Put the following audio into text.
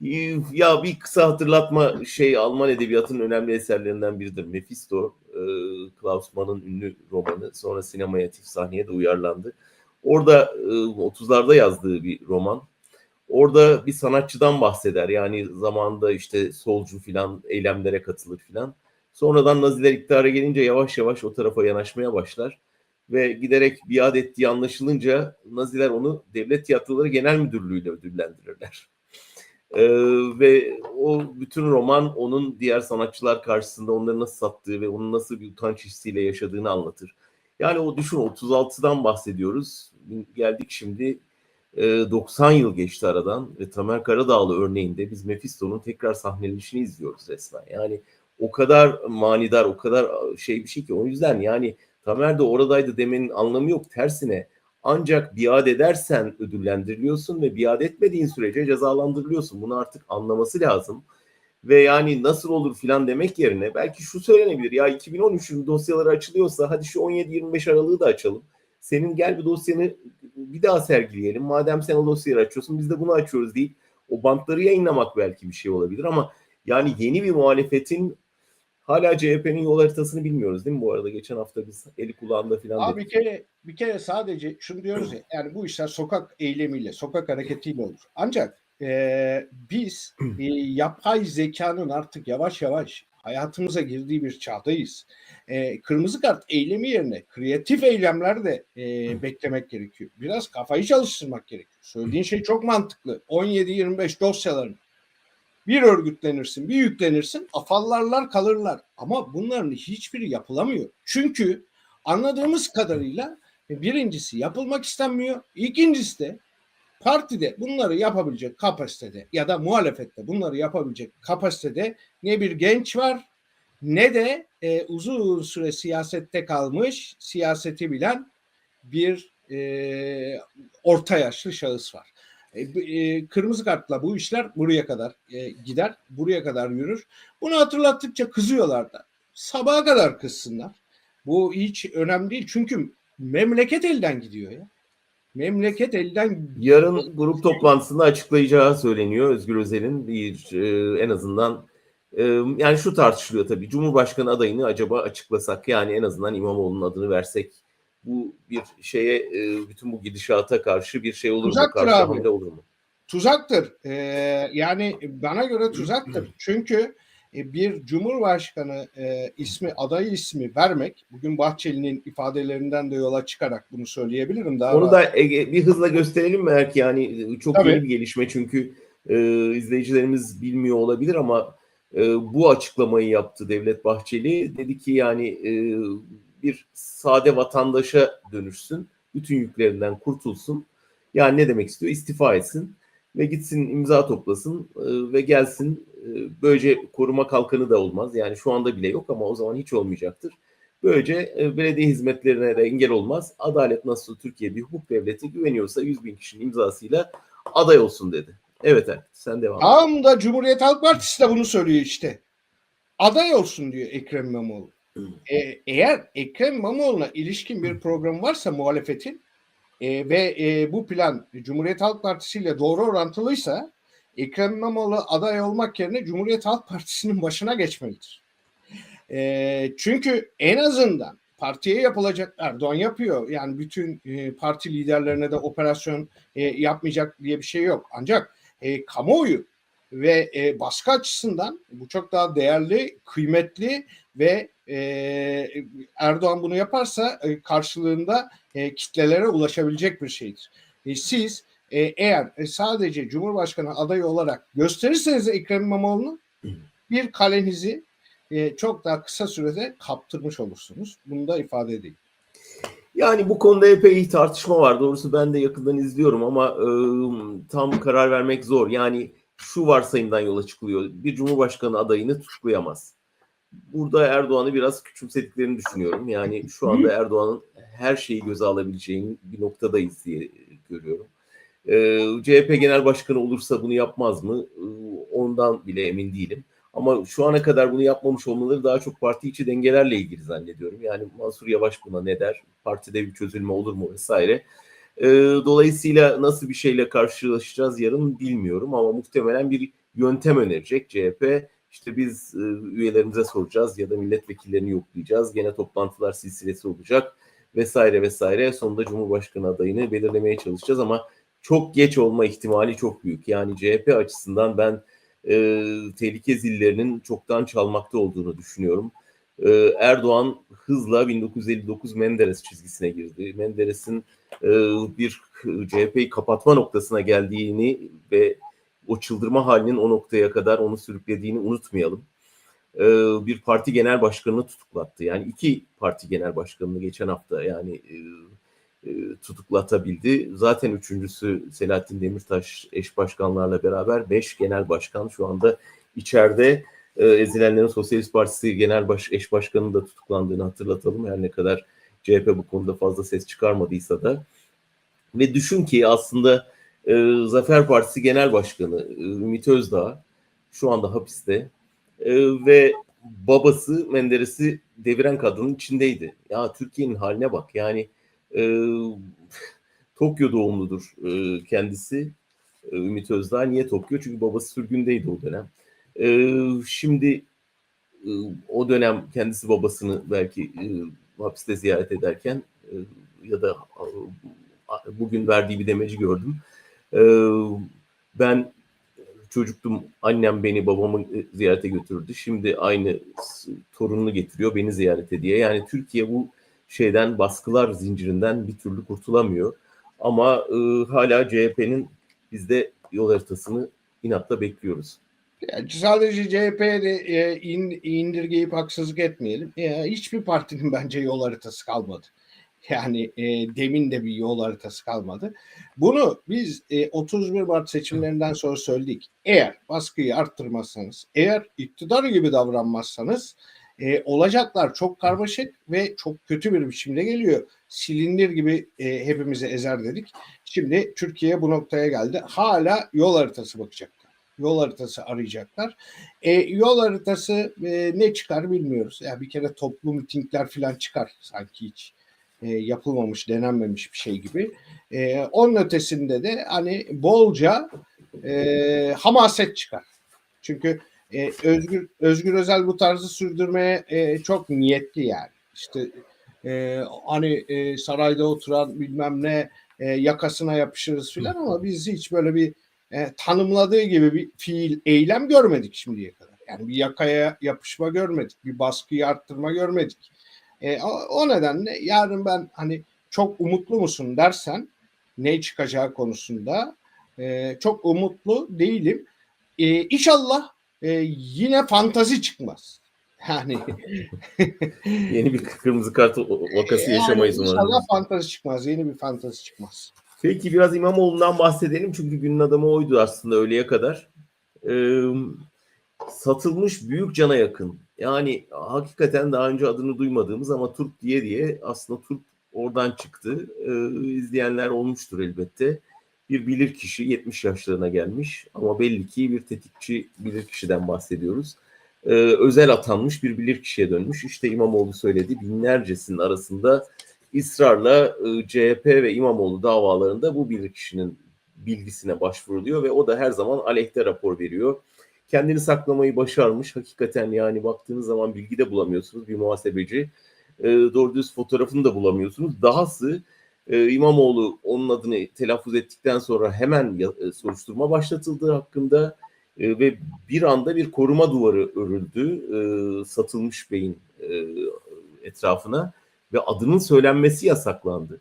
Ya bir kısa hatırlatma şey Alman edebiyatının önemli eserlerinden biridir. Mephisto, e, Klaus Mann'ın ünlü romanı. Sonra sinemaya, tif sahneye de uyarlandı. Orada e, 30'larda yazdığı bir roman. Orada bir sanatçıdan bahseder. Yani zamanında işte solcu filan eylemlere katılır filan. Sonradan Naziler iktidara gelince yavaş yavaş o tarafa yanaşmaya başlar. Ve giderek biat ettiği anlaşılınca Naziler onu Devlet Tiyatroları Genel Müdürlüğü'yle ödüllendirirler. Ee, ve o bütün roman onun diğer sanatçılar karşısında onları nasıl sattığı ve onun nasıl bir utanç hissiyle yaşadığını anlatır. Yani o düşün 36'dan bahsediyoruz. Geldik şimdi 90 yıl geçti aradan ve Tamer Karadağlı örneğinde biz Mephisto'nun tekrar sahnelenişini izliyoruz resmen. Yani o kadar manidar, o kadar şey bir şey ki o yüzden yani Tamer de oradaydı demenin anlamı yok. Tersine ancak biat edersen ödüllendiriliyorsun ve biat etmediğin sürece cezalandırılıyorsun. Bunu artık anlaması lazım. Ve yani nasıl olur filan demek yerine belki şu söylenebilir. Ya 2013'ün dosyaları açılıyorsa hadi şu 17-25 Aralık'ı da açalım. Senin gel bir dosyanı bir daha sergileyelim. Madem sen o dosyayı açıyorsun biz de bunu açıyoruz değil. O bantları yayınlamak belki bir şey olabilir ama yani yeni bir muhalefetin hala CHP'nin yol haritasını bilmiyoruz değil mi bu arada? Geçen hafta biz eli kulağında falan Abi bir kere bir kere sadece şunu diyoruz ya yani bu işler sokak eylemiyle, sokak hareketiyle olur. Ancak e, biz e, yapay zekanın artık yavaş yavaş hayatımıza girdiği bir çağdayız. E, kırmızı kart eylemi yerine kreatif eylemler de e, beklemek gerekiyor. Biraz kafayı çalıştırmak gerekiyor. Söylediğin şey çok mantıklı. 17-25 dosyalarını bir örgütlenirsin, bir yüklenirsin, afallarlar kalırlar. Ama bunların hiçbiri yapılamıyor. Çünkü anladığımız kadarıyla birincisi yapılmak istenmiyor. İkincisi de partide bunları yapabilecek kapasitede ya da muhalefette bunları yapabilecek kapasitede ne bir genç var ne de e, uzun süre siyasette kalmış, siyaseti bilen bir e, orta yaşlı şahıs var. E, e, kırmızı kartla bu işler buraya kadar e, gider, buraya kadar yürür. Bunu hatırlattıkça kızıyorlar da. Sabaha kadar kızsınlar. Bu hiç önemli değil çünkü memleket elden gidiyor ya. Memleket elden Yarın grup toplantısında açıklayacağı söyleniyor Özgür Özel'in bir e, en azından e, yani şu tartışılıyor tabii Cumhurbaşkanı adayını acaba açıklasak yani en azından İmamoğlu'nun adını versek bu bir şeye e, bütün bu gidişata karşı bir şey olur mu? Tuzaktır Karşı abi. hamle olur mu? tuzaktır. Ee, yani bana göre tuzaktır. Çünkü e, bir cumhurbaşkanı e, ismi, adayı ismi vermek, bugün Bahçeli'nin ifadelerinden de yola çıkarak bunu söyleyebilirim. Daha Onu da Ege, bir hızla gösterelim mi belki yani çok Tabii. yeni bir gelişme çünkü e, izleyicilerimiz bilmiyor olabilir ama e, bu açıklamayı yaptı Devlet Bahçeli. Dedi ki yani e, bir sade vatandaşa dönüşsün, bütün yüklerinden kurtulsun. Yani ne demek istiyor? İstifa etsin ve gitsin imza toplasın e, ve gelsin. E, böylece koruma kalkanı da olmaz. Yani şu anda bile yok ama o zaman hiç olmayacaktır. Böylece e, belediye hizmetlerine de engel olmaz. Adalet nasıl Türkiye bir hukuk devleti güveniyorsa 100 bin kişinin imzasıyla aday olsun dedi. Evet sen devam et. Tam da Cumhuriyet Halk Partisi de bunu söylüyor işte. Aday olsun diyor Ekrem İmamoğlu. Ee, eğer Ekrem İmamoğlu'na ilişkin bir program varsa muhalefetin e, ve e, bu plan Cumhuriyet Halk Partisi ile doğru orantılıysa Ekrem İmamoğlu aday olmak yerine Cumhuriyet Halk Partisi'nin başına geçmelidir. E, çünkü en azından partiye yapılacak Erdoğan yapıyor. Yani bütün e, parti liderlerine de operasyon e, yapmayacak diye bir şey yok. Ancak e, kamuoyu ve e, baskı açısından bu çok daha değerli, kıymetli ve e, Erdoğan bunu yaparsa e, karşılığında e, kitlelere ulaşabilecek bir şeydir. E, siz e, eğer e, sadece Cumhurbaşkanı adayı olarak gösterirseniz Ekrem İmamoğlu'nu bir kalenizi e, çok daha kısa sürede kaptırmış olursunuz. Bunu da ifade edeyim. Yani bu konuda epey tartışma var. Doğrusu ben de yakından izliyorum ama e, tam karar vermek zor. Yani şu varsayımdan yola çıkılıyor. Bir cumhurbaşkanı adayını tutuklayamaz. Burada Erdoğan'ı biraz küçümsediklerini düşünüyorum. Yani şu anda Erdoğan'ın her şeyi göze alabileceğin bir noktadayız diye görüyorum. E, CHP Genel Başkanı olursa bunu yapmaz mı? E, ondan bile emin değilim. Ama şu ana kadar bunu yapmamış olmaları daha çok parti içi dengelerle ilgili zannediyorum. Yani Mansur Yavaş buna ne der? Partide bir çözülme olur mu vesaire. E, dolayısıyla nasıl bir şeyle karşılaşacağız yarın bilmiyorum ama muhtemelen bir yöntem önerecek CHP. İşte biz e, üyelerimize soracağız ya da milletvekillerini yoklayacağız. Gene toplantılar silsilesi olacak vesaire vesaire. Sonunda Cumhurbaşkanı adayını belirlemeye çalışacağız ama çok geç olma ihtimali çok büyük. Yani CHP açısından ben e, tehlike zillerinin çoktan çalmakta olduğunu düşünüyorum. E, Erdoğan hızla 1959 Menderes çizgisine girdi. Menderes'in bir CHP'yi kapatma noktasına geldiğini ve o çıldırma halinin o noktaya kadar onu sürüklediğini unutmayalım. E, bir parti genel başkanını tutuklattı. Yani iki parti genel başkanını geçen hafta yani e, e, tutuklatabildi. Zaten üçüncüsü Selahattin Demirtaş eş başkanlarla beraber beş genel başkan şu anda içeride. E, Ezilenlerin Sosyalist Partisi Genel Baş, Eş Başkanı'nın da tutuklandığını hatırlatalım. Her ne kadar CHP bu konuda fazla ses çıkarmadıysa da. Ve düşün ki aslında e, Zafer Partisi Genel Başkanı e, Ümit Özdağ şu anda hapiste e, ve babası Menderes'i deviren kadının içindeydi. Ya Türkiye'nin haline bak yani e, Tokyo doğumludur e, kendisi e, Ümit Özdağ. Niye Tokyo? Çünkü babası sürgündeydi o dönem. E, şimdi e, o dönem kendisi babasını belki e, hapiste ziyaret ederken e, ya da e, bugün verdiği bir demeci gördüm. E, ben çocuktum annem beni babamı ziyarete götürdü. Şimdi aynı torununu getiriyor beni ziyarete diye. Yani Türkiye bu şeyden baskılar zincirinden bir türlü kurtulamıyor. Ama e, hala CHP'nin bizde yol haritasını inatla bekliyoruz. Yani sadece CHP'ye de e, in, indirgeyip haksızlık etmeyelim. E, hiçbir partinin bence yol haritası kalmadı. Yani e, demin de bir yol haritası kalmadı. Bunu biz e, 31 Mart seçimlerinden sonra söyledik. Eğer baskıyı arttırmazsanız, eğer iktidar gibi davranmazsanız e, olacaklar çok karmaşık ve çok kötü bir biçimde geliyor. Silindir gibi e, hepimizi ezer dedik. Şimdi Türkiye bu noktaya geldi. Hala yol haritası bakacaklar. Yol haritası arayacaklar. E, yol haritası e, ne çıkar bilmiyoruz. Ya yani bir kere toplu mitingler falan çıkar sanki hiç e, yapılmamış, denenmemiş bir şey gibi. E, onun ötesinde de hani bolca e, hamaset çıkar. Çünkü e, Özgür Özgür Özel bu tarzı sürdürmeye e, çok niyetli yani. İşte e, hani e, sarayda oturan bilmem ne e, yakasına yapışırız filan ama biz hiç böyle bir e, tanımladığı gibi bir fiil, eylem görmedik şimdiye kadar. Yani bir yakaya yapışma görmedik, bir baskıyı arttırma görmedik. E, o, o nedenle yarın ben hani çok umutlu musun dersen ne çıkacağı konusunda e, çok umutlu değilim. E, inşallah e, yine fantazi çıkmaz. Yani yeni bir kırmızı kart vakası yani yaşamayız umarım. İnşallah fantazi çıkmaz. Yeni bir fantazi çıkmaz. Peki biraz İmamoğlu'ndan bahsedelim çünkü günün adamı oydu aslında öğleye kadar. Ee, satılmış büyük cana yakın. Yani hakikaten daha önce adını duymadığımız ama Turp diye diye aslında Turp oradan çıktı. Ee, izleyenler olmuştur elbette. Bir bilir kişi 70 yaşlarına gelmiş ama belli ki bir tetikçi bilir kişiden bahsediyoruz. Ee, özel atanmış bir bilir kişiye dönmüş. İşte İmamoğlu söyledi binlercesinin arasında ısrarla e, CHP ve İmamoğlu davalarında bu bilirkişinin bilgisine başvuruluyor ve o da her zaman aleyhte rapor veriyor. Kendini saklamayı başarmış. Hakikaten yani baktığınız zaman bilgi de bulamıyorsunuz bir muhasebeci. E, doğru düz fotoğrafını da bulamıyorsunuz. Dahası e, İmamoğlu onun adını telaffuz ettikten sonra hemen e, soruşturma başlatıldığı hakkında e, ve bir anda bir koruma duvarı örüldü e, satılmış beyin e, etrafına ve adının söylenmesi yasaklandı.